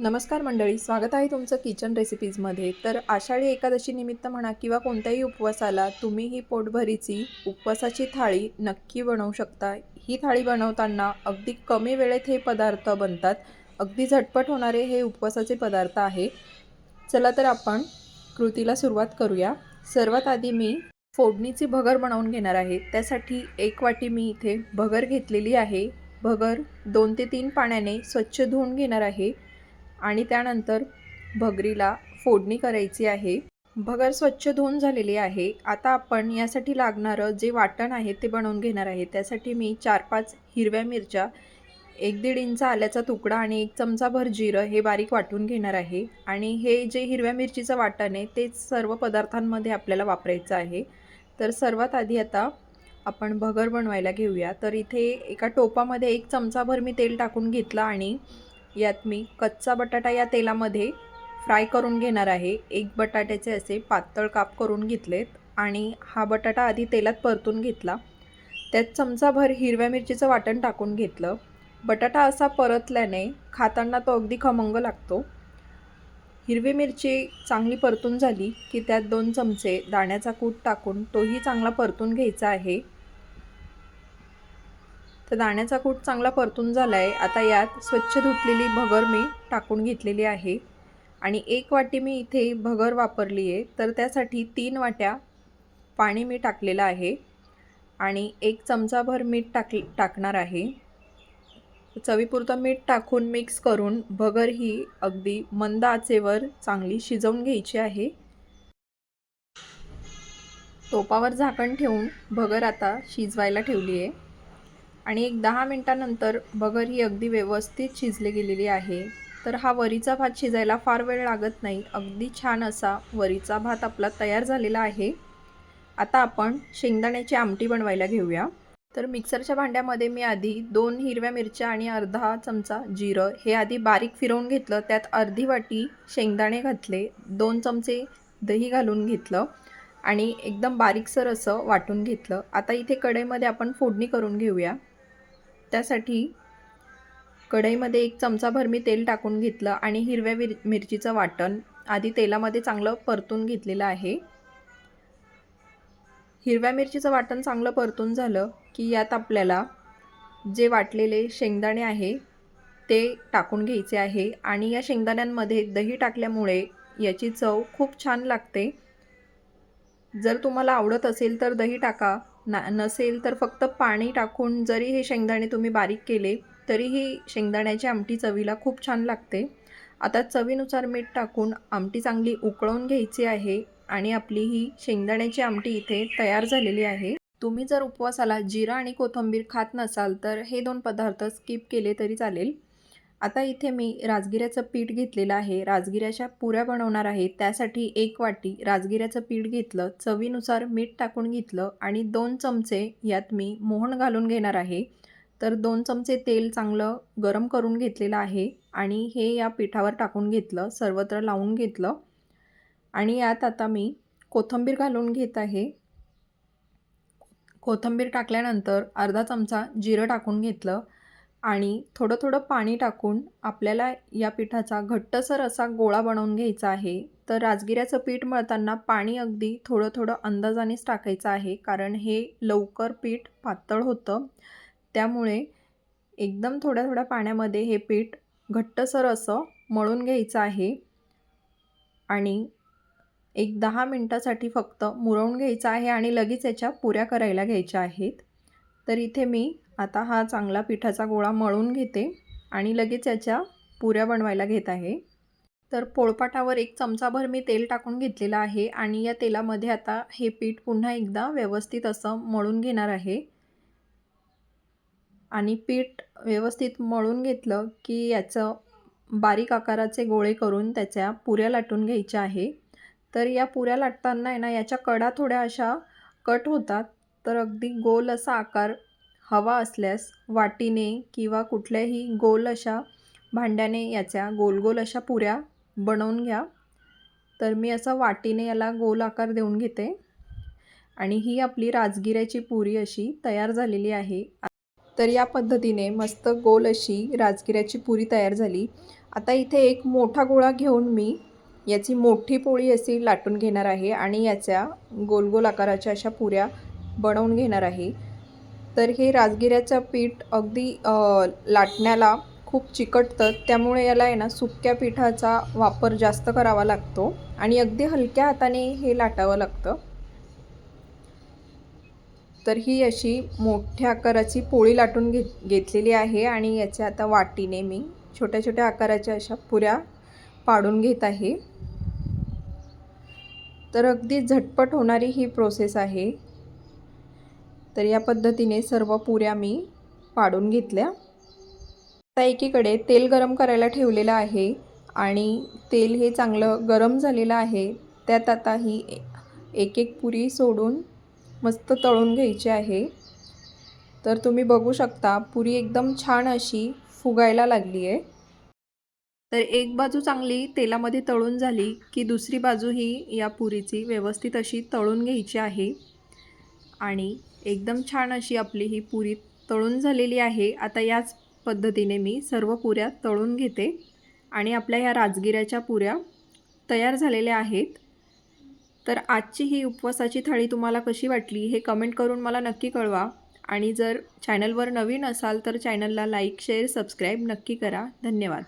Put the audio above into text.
नमस्कार मंडळी स्वागत आहे तुमचं किचन रेसिपीजमध्ये. तर आषाढी एकादशी निमित्त म्हणा किंवा कोणत्याही उपवासाला तुम्ही ही पोटभरीची उपवासाची थाळी नक्की बनवू शकता. ही थाळी बनवताना अगदी कमी वेळेत हे पदार्थ बनतात. अगदी झटपट होणारे हे उपवासाचे पदार्थ आहे. चला तर आपण कृतीला सुरुवात करूया. सर्वात आधी मी फोडणीची भगर बनवून घेणार आहे. त्यासाठी एक वाटी मी इथे भगर घेतलेली आहे. भगर दोन ते तीन पाण्याने स्वच्छ धुवून घेणार आहे. आणि त्यानंतर भगरीला फोडणी करायची आहे. भगर स्वच्छ धुवून झालेली आहे. आता आपण यासाठी लागणारं जे वाटण आहे ते बनवून घेणार आहे. त्यासाठी मी चार पाच हिरव्या मिरच्या एक दीड इंच आल्याचा तुकडा आणि एक चमचाभर जिरं हे बारीक वाटून घेणार आहे. आणि हे जे हिरव्या मिरचीचं वाटण आहे ते सर्व पदार्थांमध्ये आपल्याला वापरायचं आहे. तर सर्वात आधी आता आपण भगर बनवायला घेऊया. तर इथे एका टोपामध्ये एक चमचाभर मी तेल टाकून घेतलं आणि यात मी कच्चा बटाटा या तेलामध्ये फ्राय करून घेणार आहे. एक बटाट्याचे असे पातळ काप करून घेतलेत आणि हा बटाटा आधी तेलात परतून घेतला. त्यात चमचाभर हिरव्या मिरचीचं वाटण टाकून घेतलं. बटाटा असा परतल्याने खाताना तो अगदी खमंग लागतो. हिरवी मिरची चांगली परतून झाली की त्यात दोन चमचे दाण्याचा कूट टाकून तोही चांगला परतून घ्यायचा आहे. तर दाण्याचा कूट चांगला परतून झाला आहे आता यात स्वच्छ धुतलेली भगर मी टाकून घेतलेली आहे. आणि एक वाटी मी इथे भगर वापरली आहे. तर त्यासाठी तीन वाट्या पाणी मी टाकलेलं आहे. आणि एक चमचाभर मीठ टाक टाकणार आहे. चवीपुरतं मीठ टाकून मिक्स करून भगर ही अगदी मंद आचेवर चांगली शिजवून घ्यायची आहे. टोपावर झाकण ठेवून भगर आता शिजवायला ठेवली आहे. आणि एक दहा मिनटानंतर बगर ही अगदी व्यवस्थित शिजली गेलेली आहे. तर हा वरीचा भात शिजायला फार वेळ लागत नाही. अगदी छान असा वरीचा भात आपला तयार झालेला आहे. आता आपण शेंगदाण्याची आमटी बनवायला घेऊया. तर मिक्सरच्या भांड्यामध्ये मी आधी दोन हिरव्या मिरच्या आणि अर्धा चमचा जिरं हे आधी बारीक फिरवून घेतलं. त्यात अर्धी वाटी शेंगदाणे घातले दोन चमचे दही घालून घेतलं आणि एकदम बारीकसर असं वाटून घेतलं. आता इथे कढईमध्ये आपण फोडणी करून घेऊया. त्यासाठी कढईमध्ये एक चमचाभर मी तेल टाकून घेतलं आणि हिरव्या मिर मिरचीचं वाटण आधी तेलामध्ये चांगलं परतून घेतलेलं आहे. हिरव्या मिरचीचं वाटण चांगलं परतून झालं की यात आपल्याला जे वाटलेले शेंगदाणे आहे ते टाकून घ्यायचे आहे आणि या शेंगदाण्यांमध्ये दही टाकल्यामुळे याची चव खूप छान लागते. जर तुम्हाला आवडत असेल तर दही टाका. ना नसेल तर फक्त पाणी टाकून जरी हे शेंगदाणे तुम्ही बारीक केले तरीही शेंगदाण्याची आमटी चवीला खूप छान लागते. आता चवीनुसार मीठ टाकून आमटी चांगली उकळवून घ्यायची आहे आणि आपली ही शेंगदाण्याची आमटी इथे तयार झालेली आहे. तुम्ही जर उपवासाला जिरा आणि कोथिंबीर खात नसाल तर हे दोन पदार्थ स्किप केले तरी चालेल. आता इथे मी राजगिऱ्याचं पीठ घेतलेलं आहे. राजगिऱ्याच्या पुऱ्या बनवणार आहे. त्यासाठी एक वाटी राजगिऱ्याचं पीठ घेतलं चवीनुसार मीठ टाकून घेतलं आणि दोन चमचे यात मी मोहन घालून घेणार आहे. तर दोन चमचे तेल चांगलं गरम करून घेतलेलं आहे आणि हे या पिठावर टाकून घेतलं सर्वत्र लावून घेतलं. आणि यात आता मी कोथिंबीर घालून घेत आहे. कोथिंबीर टाकल्यानंतर अर्धा चमचा जिरं टाकून घेतलं. आणि थोडं थोडं पाणी टाकून आपल्याला या पिठाचा घट्टसर असा गोळा बनवून घ्यायचा आहे. तर राजगिऱ्याचं पीठ मळताना पाणी अगदी थोडं थोडं अंदाजानेच टाकायचं आहे कारण हे लवकर पीठ पातळ होतं. त्यामुळे एकदम थोड्या थोड्या पाण्यामध्ये हे पीठ घट्टसर असं मळून घ्यायचं आहे आणि एक दहा मिनटासाठी फक्त मुरवून घ्यायचं आहे आणि लगेच याच्या पुऱ्या करायला घ्यायच्या आहेत. तर इथे मी आता हा चांगला पिठाचा गोळा मळून घेते आणि लगेच याच्या पुऱ्या बनवायला घेत आहे. तर पोळपाटावर एक चमचाभर मी तेल टाकून घेतलेलं आहे आणि या तेलामध्ये आता हे पीठ पुन्हा एकदा व्यवस्थित असं मळून घेणार आहे. आणि पीठ व्यवस्थित मळून घेतलं की याचं बारीक आकाराचे गोळे करून त्याच्या पुऱ्या लाटून घ्यायच्या आहे. तर या पुऱ्या लाटताना आहे ना याच्या कडा थोड्या अशा कट होतात. तर अगदी गोल असा आकार हवा असल्यास वाटीने किंवा कुठल्याही गोल अशा भांड्याने याच्या गोल गोल अशा पुऱ्या बनवून घ्या. तर मी असं वाटीने याला गोल आकार देऊन घेते. आणि ही आपली राजगिऱ्याची पुरी अशी तयार झालेली आहे. तर या पद्धतीने मस्त गोल अशी राजगिऱ्याची पुरी तयार झाली. आता इथे एक मोठा गोळा घेऊन मी याची मोठी पोळी अशी लाटून घेणार आहे आणि याच्या गोल गोल आकाराच्या अशा पुऱ्या बनवून घेणार आहे. तर हे राजगिऱ्याचं पीठ अगदी लाटण्याला खूप चिकटतं. त्यामुळे याला आहे ना सुक्या पिठाचा वापर जास्त करावा लागतो आणि अगदी हलक्या हाताने हे लाटावं लागतं. तर ही अशी मोठ्या आकाराची पोळी लाटून घेत घेतलेली आहे आणि याच्या आता वाटीने मी छोट्या छोट्या आकाराच्या अशा पुऱ्या पाडून घेत आहे. तर अगदी झटपट होणारी ही प्रोसेस आहे. तर या पद्धतीने सर्व पुऱ्या मी पाडून घेतल्या. आता एकीकडे तेल गरम करायला ठेवलेलं आहे आणि तेल हे चांगलं गरम झालेलं आहे. त्यात आता ही एक एक पुरी सोडून मस्त तळून घ्यायची आहे. तर तुम्ही बघू शकता पुरी एकदम छान अशी फुगायला लागली आहे. तर एक बाजू चांगली तेलामध्ये तळून झाली की दुसरी बाजू ही या पुरीची व्यवस्थित अशी तळून घ्यायची आहे. आणि एकदम छान अशी आपली ही पुरी तळून झालेली आहे. आता याच पद्धतीने मी सर्व पुऱ्या तळून घेते आणि आपल्या ह्या राजगिऱ्याच्या पुऱ्या तयार झालेल्या आहेत. तर आजची ही उपवासाची थाळी तुम्हाला कशी वाटली हे कमेंट करून मला नक्की कळवा. आणि जर चॅनलवर नवीन असाल तर चॅनलला लाईक शेअर सबस्क्राईब नक्की करा. धन्यवाद.